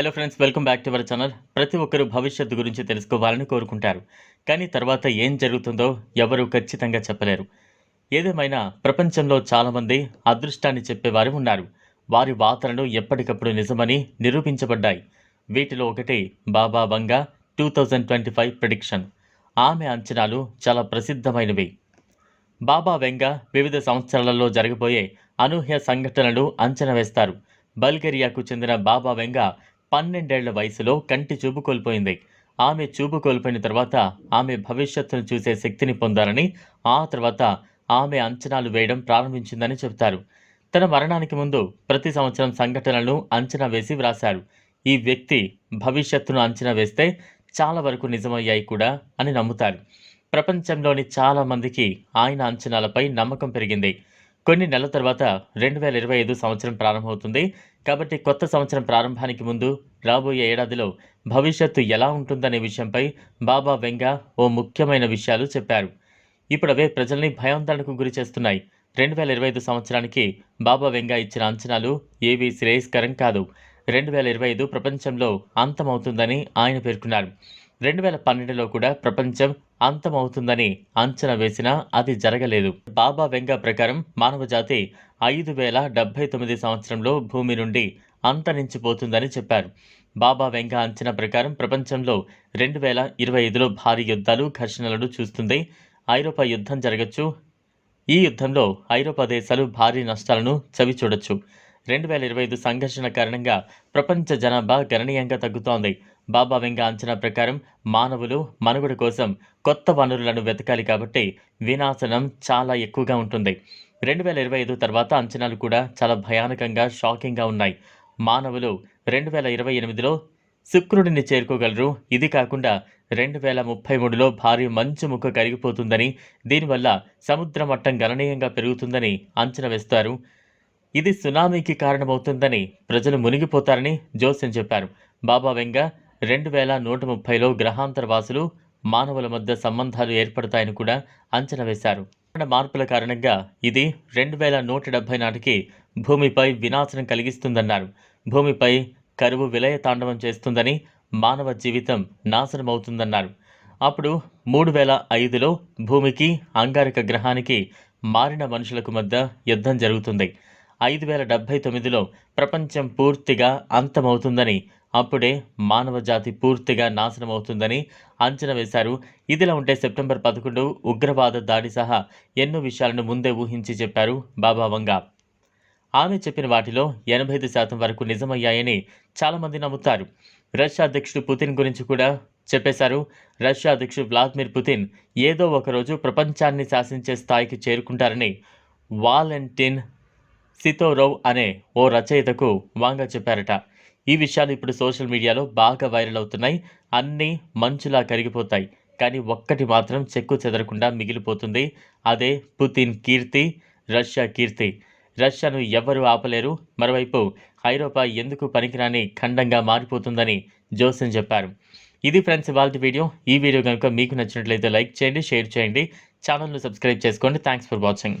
Hello friends welcome back to our channel ప్రతి ఒక్కరూ భవిష్యత్తు గురించి తెలుసుకోవాలని కోరుకుంటారు. కానీ తర్వాత ఏం జరుగుతుందో ఎవరూ ఖచ్చితంగా చెప్పలేరు. ఏదేమైనా ప్రపంచంలో చాలామంది అదృష్టాన్ని చెప్పేవారు ఉన్నారు. వారి వార్తలను ఎప్పటికప్పుడు నిజమని నిరూపించబడ్డాయి. వీటిలో ఒకటి Baba Vanga two thousand twenty five prediction ఆమె అంచనాలు చాలా ప్రసిద్ధమైనవి. బాబా వెంగా వివిధ సంవత్సరాలలో జరగబోయే అనూహ్య సంఘటనలు అంచనా వేస్తారు. బల్గేరియాకు చెందిన బాబా వెంగా పన్నెండేళ్ళ వయసులో కంటి చూపు కోల్పోయింది. ఆమె చూపు కోల్పోయిన తర్వాత ఆమె భవిష్యత్తును చూసే శక్తిని పొందాలని ఆ తర్వాత ఆమె అంచనాలు వేయడం ప్రారంభించిందని చెబుతారు. తన మరణానికి ముందు ప్రతి సంవత్సరం సంఘటనలను అంచనా వేసి వ్రాశారు. ఈ వ్యక్తి భవిష్యత్తును అంచనా వేస్తే చాలా వరకు నిజమయ్యాయి కూడా అని నమ్ముతారు. ప్రపంచంలోని చాలా మందికి ఆయన అంచనాలపై నమ్మకం పెరిగింది. కొన్ని నెలల తర్వాత రెండు వేల ఇరవై ఐదు సంవత్సరం ప్రారంభమవుతుంది. కాబట్టి కొత్త సంవత్సరం ప్రారంభానికి ముందు రాబోయే ఏడాదిలో భవిష్యత్తు ఎలా ఉంటుందనే విషయంపై బాబా వెంగ ఓ ముఖ్యమైన విషయాలు చెప్పారు. ఇప్పుడు అవే ప్రజల్ని భయాందోళనకు గురి చేస్తున్నాయి. రెండు వేల ఇరవై ఐదు సంవత్సరానికి బాబా వెంగ ఇచ్చిన అంచనాలు ఏవీ శ్రేయస్కరం కాదు. రెండు వేల ఇరవై ఐదు ప్రపంచంలో అంతమవుతుందని ఆయన పేర్కొన్నారు. రెండు వేల పన్నెండులో కూడా ప్రపంచం అంతమవుతుందని అంచనా వేసినా అది జరగలేదు. బాబా వెంగా ప్రకారం మానవజాతి ఐదు వేల డెబ్బై తొమ్మిది సంవత్సరంలో భూమి నుండి అంతరించిపోతుందని చెప్పారు. బాబా వెంగా అంచనా ప్రకారం ప్రపంచంలో రెండు వేల ఇరవై ఐదులో భారీ యుద్ధాలు ఘర్షణలను చూస్తుంది ఐరోపా యుద్ధం జరగచ్చు. ఈ యుద్ధంలో ఐరోపా దేశాలు భారీ నష్టాలను చవిచూడొచ్చు. రెండు వేల ఇరవై ఐదు సంఘర్షణ కారణంగా ప్రపంచ జనాభా గణనీయంగా తగ్గుతోంది. బాబా వెంగ అంచనా ప్రకారం మానవులు మనుగడ కోసం కొత్త వనరులను వెతకాలి కాబట్టి వినాశనం చాలా ఎక్కువగా ఉంటుంది. రెండు వేల ఇరవై ఐదు తర్వాత అంచనాలు కూడా చాలా భయానకంగా షాకింగ్గా ఉన్నాయి. మానవులు రెండు వేల ఇరవై ఎనిమిదిలో శుక్రుడిని చేరుకోగలరు. ఇది కాకుండా రెండు వేల ముప్పై మూడులో భారీ మంచు ముక్క కరిగిపోతుందని దీనివల్ల సముద్ర మట్టం గణనీయంగా పెరుగుతుందని అంచనా వేస్తారు. ఇది సునామీకి కారణమవుతుందని ప్రజలు మునిగిపోతారని జోస్యం చెప్పారు. బాబా వెంగ రెండు వేల నూట ముప్పైలో గ్రహాంతర వాసులు మానవుల మధ్య సంబంధాలు ఏర్పడతాయని కూడా అంచనా వేశారు. మార్పుల కారణంగా ఇది రెండు వేల నూట డెబ్బై నాటికి భూమిపై వినాశనం కలిగిస్తుందన్నారు. భూమిపై కరువు విలయ తాండవం చేస్తుందని మానవ జీవితం నాశనమవుతుందన్నారు. అప్పుడు మూడు వేల ఐదులో భూమికి అంగారక గ్రహానికి మారిన మనుషులకు మధ్య యుద్ధం జరుగుతుంది. ఐదు వేల డెబ్భై తొమ్మిదిలో ప్రపంచం పూర్తిగా అంతమవుతుందని అప్పుడే మానవ జాతి పూర్తిగా నాశనం అవుతుందని అంచనా వేశారు. ఇదిలా ఉంటే సెప్టెంబర్ పదకొండు ఉగ్రవాద దాడి సహా ఎన్నో విషయాలను ముందే ఊహించి చెప్పారు బాబా వంగా. ఆమె చెప్పిన వాటిలో ఎనభై ఐదు శాతం వరకు నిజమయ్యాయని చాలామంది నమ్ముతారు. రష్యా అధ్యక్షుడు పుతిన్ గురించి కూడా చెప్పేశారు. రష్యా అధ్యక్షుడు వ్లాదిమిర్ పుతిన్ ఏదో ఒకరోజు ప్రపంచాన్ని శాసించే స్థాయికి చేరుకుంటారని వాలెంటిన్ సితోరోవ్ అనే ఓ రచయితకు వాంగా చెప్పారట. ఈ విషయాలు ఇప్పుడు సోషల్ మీడియాలో బాగా వైరల్ అవుతున్నాయి. అన్నీ మంచులా కరిగిపోతాయి. కానీ ఒక్కటి మాత్రం చెక్కు చెదరకుండా మిగిలిపోతుంది. అదే పుతిన్ కీర్తి రష్యా కీర్తి. రష్యాను ఎవ్వరూ ఆపలేరు. మరోవైపు ఐరోపా ఎందుకు పనికిరాని ఖండంగా మారిపోతుందని జోసెన్ చెప్పారు. ఇది ఫ్రెండ్స్ ఇవాళ వీడియో. ఈ వీడియో కనుక మీకు నచ్చినట్లయితే లైక్ చేయండి షేర్ చేయండి. ఛానల్ను సబ్స్క్రైబ్ చేసుకోండి. Thanks for watching.